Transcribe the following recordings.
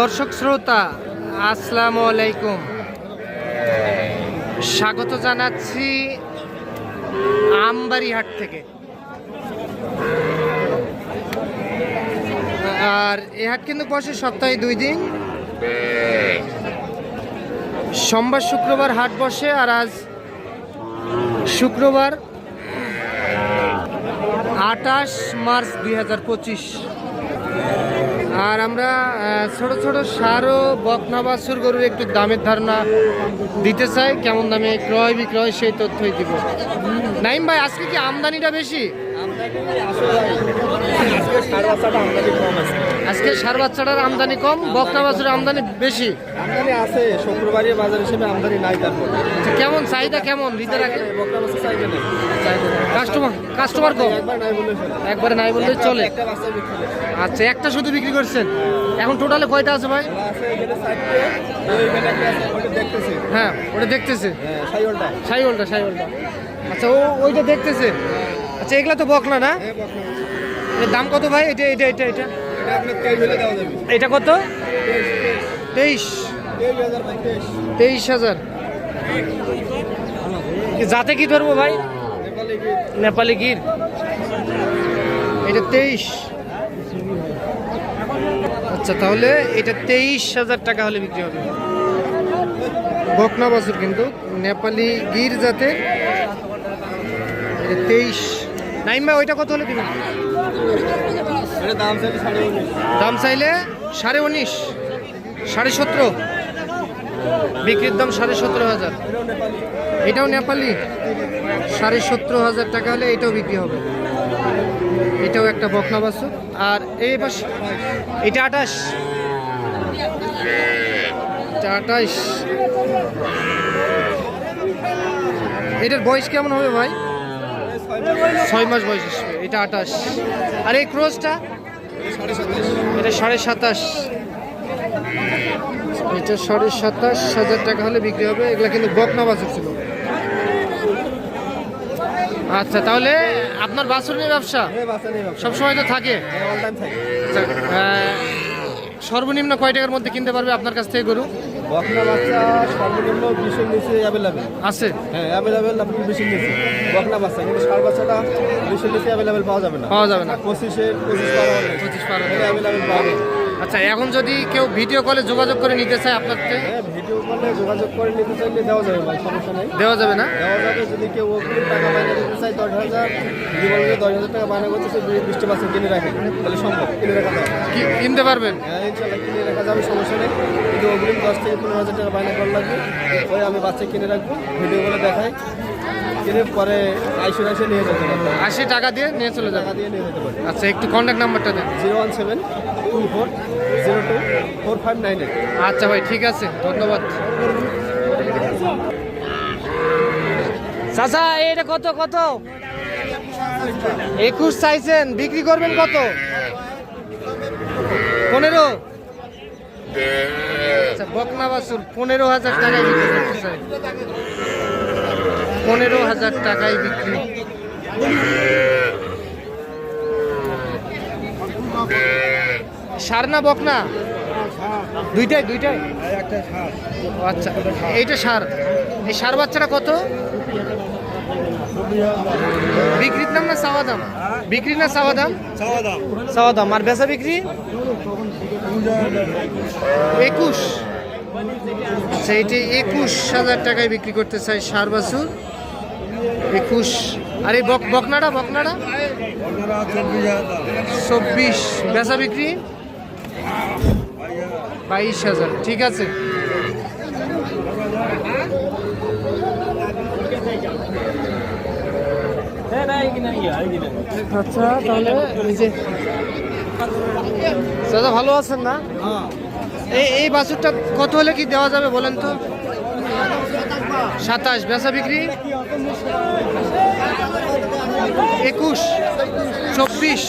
দর্শক শ্রোতা, আসসালামু আলাইকুম। স্বাগত জানাচ্ছি আমবাড়িহাট থেকে। আর এ হাট কিন্তু বসে সপ্তাহে দুই দিন। সোমবার, শুক্রবার হাট বসে আর আজ শুক্রবার আঠাশ মার্চ দুই হাজার পঁচিশ। আর আমরা ছোট ছোট সার ও বকনা বাছুর গরুর একটু দামের ধারণা দিতে চাই। কেমন দামে ক্রয় বিক্রয় সেই তথ্যই দিব। নাইম ভাই, আজকে কি আমদানিটা বেশি? আজকে সার বাচ্চাটার আমদানি কম বকনা বাছুরের আমদানি বেশি। আমদানি আছে শুক্রবারে বাজার হিসেবে আমদানি নাই তারপর। আচ্ছা, কেমন? চাহিদা কেমন? দিতে রাখে? বকরা বাচ্চা চাইবে না কাস্টমার কাস্টমার কম? একবার নাই নাই বললে চলে। আচ্ছা একটা শুধু বিক্রি করছেন? এখন টোটালে কয়টা আছে ভাই? হ্যাঁ ওটা দেখতেছে। হ্যাঁ সাইওয়ালটা সাইওলটা সাইওলটা আচ্ছা ও ওইটা দেখতেছে? আচ্ছা এগুলা তো বকনা না? হ্যাঁ দাম কত ভাই? এটা এটা এটা এটা? এটা কত? তেইশ। তেইশ হাজার। যাতে কি ধরবো ভাই? নেপালি গির। এটা তেইশ। আচ্ছা তাহলে এটা তেইশ হাজার টাকা হলে বিক্রি হবে। বকনা বাছুর কিন্তু নেপালি গির জাতের। এটা তেইশ। নাইম ভাই ওইটা কত হলে দিবেন দাম চাইলে সাড়ে উনিশ। সাড়ে সতেরো। বিক্রির দাম সাড়ে সতেরো হাজার। এটাও নেপালি। সাড়ে সতেরো হাজার টাকা হলে এটাও বিক্রি হবে। এটাও একটা বকনা বাছুর। আর এই পাশ, এটা আঠাশ এটা আঠাশ এটার বয়স কেমন হবে ভাই? ছয় মাস বয়স এটা আঠাশ। আর এই ক্রোজটা এটা সাড়ে সাতাশ। এটা সাড়ে সাতাশ হাজার টাকা হলে বিক্রি হবে। এগুলো কিন্তু বকনা বাছুর ছিল। আচ্ছা তাহলে আপনার বাছুর নিয়ে ব্যবসা? হ্যাঁ সবসময় তো থাকে। হ্যাঁ আচ্ছা, সর্বনিম্ন কয় টাকার মধ্যে কিনতে পারবে আপনার কাছ থেকে গরু? বকনা বাচ্চা সর্বনিম্ন বিশের নিচে অ্যাভেলেবেল আছে? হ্যাঁ অ্যাভেলেবেল আপনি বিশের নিচে। বকনা বাচ্চা কিন্তু ষাট বাচ্চাটা বিশের নিচে অ্যাভেলেবেল পাওয়া যাবে না। পাওয়া যাবে না। পঁচিশে পঁচিশ বারো পঁচিশ পার অ্যাভেলেবেল পাওয়া যাবে। আচ্ছা এখন যদি কেউ ভিডিও কলে যোগাযোগ করে নিতে চায় আপনার হ্যাঁ ভিডিও কলে যোগাযোগ করে নিতে চাইলে দেওয়া যাবে ভাই সমস্যা নেই। দেওয়া যাবে না? দেওয়া যাবে যদি কেউ অগ্রিম টাকা বাইনা দিতে চায় দশ হাজার যদি বলবে দশ হাজার টাকা বাইনা করতে সে বিশটি বাচ্চা কিনে রাখে তাহলে সম্ভব কিনে রাখা যাবে কি কিনতে পারবেন? হ্যাঁ ইনশাল্লাহ কিনে রাখা যাবে সমস্যা নেই। কিন্তু অগ্রিম দশ থেকে পনেরো হাজার টাকা বাইনা করা লাগবে ওই আমি বাচ্চা কিনে রাখব ভিডিও করে দেখাই। পরে আইসে আইসে নিয়ে যেতে পারব। আশি টাকা দিয়ে নিয়ে চলে যাবে? টাকা দিয়ে নিয়ে যেতে পারব। আচ্ছা একটু কন্ট্যাক্ট নাম্বারটা দেন। Zero one seven two four zero two four five nine eight. আচ্ছা ভাই ঠিক আছে ধন্যবাদ। চাচা এটা কত কত? একুশ চাইছেন বিক্রি করবেন কত? পনেরো? আচ্ছা বকনা বাসুর পনেরো হাজার চাই। পনেরো হাজার টাকায় বিক্রি। সার না বকনা দুইটাই দুইটাই? আচ্ছা এইটা সার। এই সার বাচ্চাটা কত? বিক্রির দাম না চাওয়া দাম? বিক্রি না চাওয়া দাম? চাওয়া দাম। আর বেচা বিক্রি? একুশ। আচ্ছা এইটি একুশ হাজার টাকায় বিক্রি করতে চাই সার বাছুর। একুশ আর এই বক বকনাটা বকনাটা চব্বিশ। বেচা বিক্রি? বাইশ হাজার। ঠিক আছে। আচ্ছা তাহলে এই যে দাদা ভালো আছেন না? হ্যাঁ। এই এই বাছুরটা কত হলে কি দেওয়া যাবে বলেন তো? সাতাশ, বেচা বিক্রি? একুশ, চব্বিশ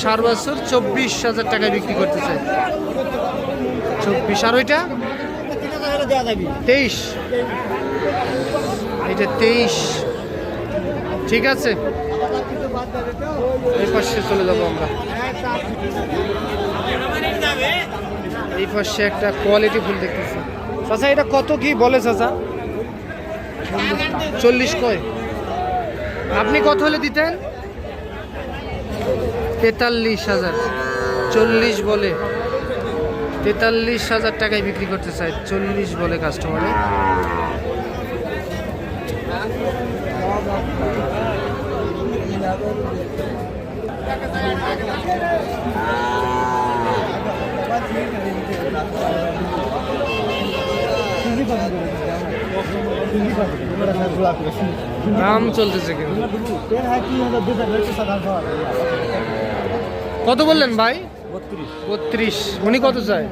সার বছর চব্বিশ হাজার টাকায় বিক্রি করতে চাই চব্বিশ, আর ওইটা? তেইশ। এটা তেইশ। ঠিক আছে। এই পাশে চলে যাব আমরা। এই পাশে একটা কোয়ালিটি ফুল দেখতেছি। চাচা, এটা কত কি বলে চাচা? চল্লিশ কয়? আপনি কত হলে দিতেন? তেতাল্লিশ হাজার। চল্লিশ বলে। তেতাল্লিশ হাজার টাকায় বিক্রি করতে চাই চল্লিশ বলে কাস্টমারে দাম চলতেছে কত বললেন ভাই? বত্রিশ। উনি কত চায়?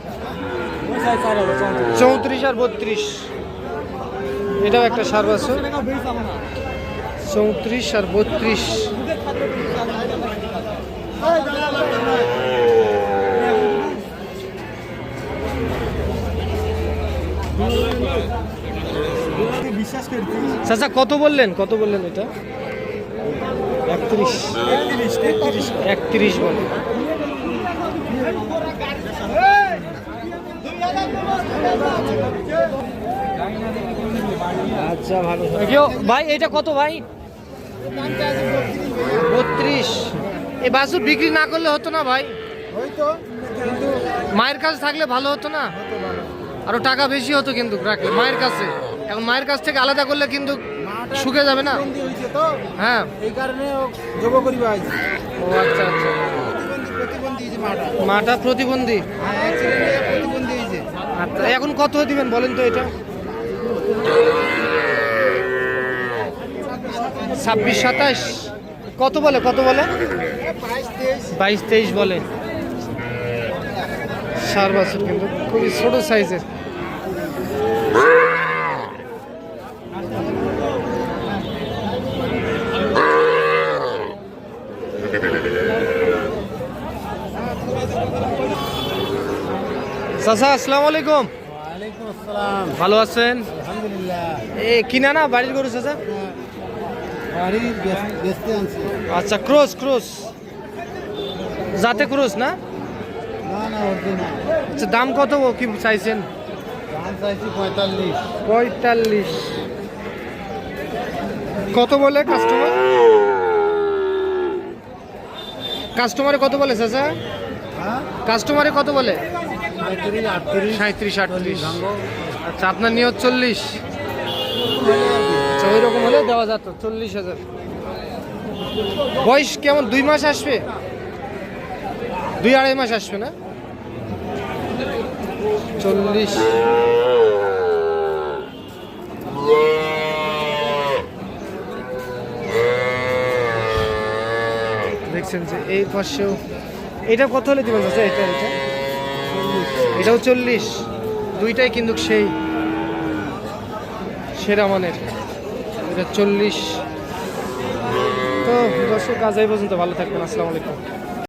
চৌত্রিশ আর বত্রিশ। এটাও একটা সার বাছুর। চৌত্রিশ আর বত্রিশ। চাচা কত বললেন? কত বললেন এটা? একত্রিশ। একত্রিশ বলে। আচ্ছা ভালো। ভাই এটা কত ভাই? বত্রিশ। এই বাছুর বিক্রি না করলে হতো না ভাই? মায়ের কাছে থাকলে ভালো হতো না? আরও টাকা বেশি হতো কিন্তু রাখলে মায়ের কাছে। এখন মায়ের কাছ থেকে আলাদা করলে কিন্তু শুকে যাবে না? তো। হ্যাঁ। এই কারণে যোগ করিবা ও আচ্ছা আচ্ছা। মাটা। প্রতিবন্ধী? হ্যাঁ আচ্ছা এখন কত দিবেন বলেন তো এটা? ছাব্বিশ সাতাশ কত বলে কত বলে? বাইশ তেইশ। বাইশ তেইশ বলে। সার বছর কিন্তু খুবই ছোট সাইজের। চাচা আসসালামু আলাইকুম। ভালো আছেন? আলহামদুলিল্লাহ। এ কিনা না বাড়ির গরু চাচা? বাড়ি বেচতে আনছি আচ্ছা ক্রস ক্রস। যাতে ক্রস না? না না আচ্ছা দাম কত কি চাইছেন? পঁয়তাল্লিশ। পঁয়তাল্লিশ। কত বলে কাস্টমার কাস্টমারে কত বলে চাচা? হ্যাঁ? কাস্টমারে কত বলে? সাঁত্রিশ আটত্রিশ। আচ্ছা আপনার নিয়ত চল্লিশ? আচ্ছা ওই রকম হলে দেওয়া যেত, চল্লিশ হাজার। বয়স কেমন? দুই মাস আসবে? দুই আড়াই মাস আসবে না? চল্লিশ। দেখছেন যে এই পাশেও এটা কত হলে দিবেন এটা এটা? এটাও চল্লিশ। দুইটাই কিন্তু সেই সেরা মানের। এটা চল্লিশ। তো দর্শক, আজ এই পর্যন্ত ভালো থাকবেন। আসসালামু আলাইকুম।